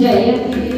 जय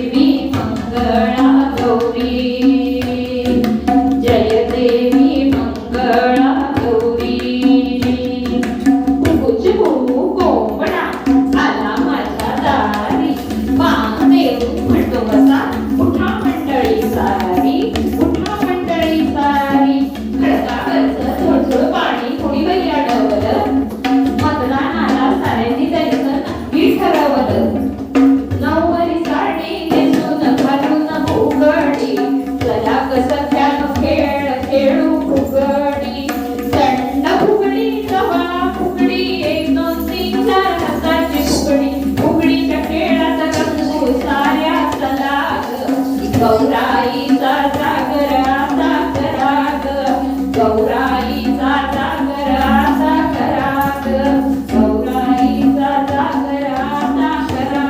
गौराईचा सागरा सागरा गौराईचा सागरा सागरा गौराईचा सागरा सागरा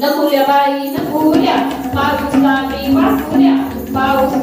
नकुल्या बाई नकुल्या पाऊस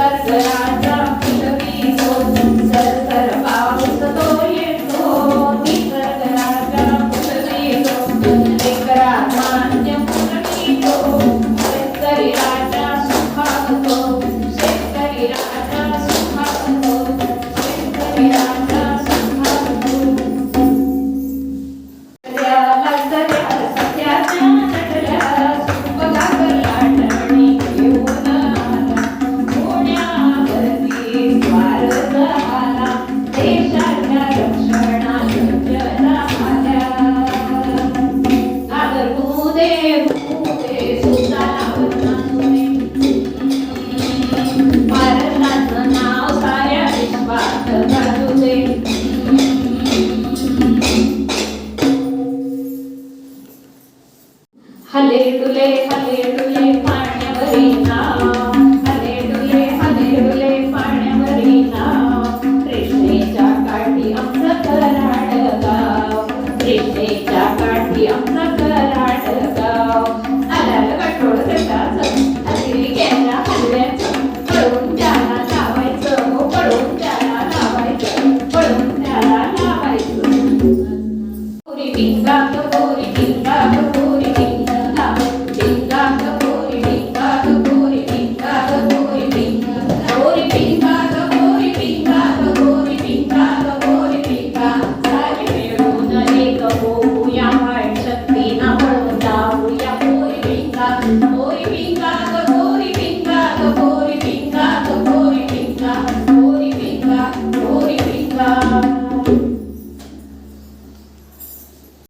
that's what I. Hallelujah hallelujah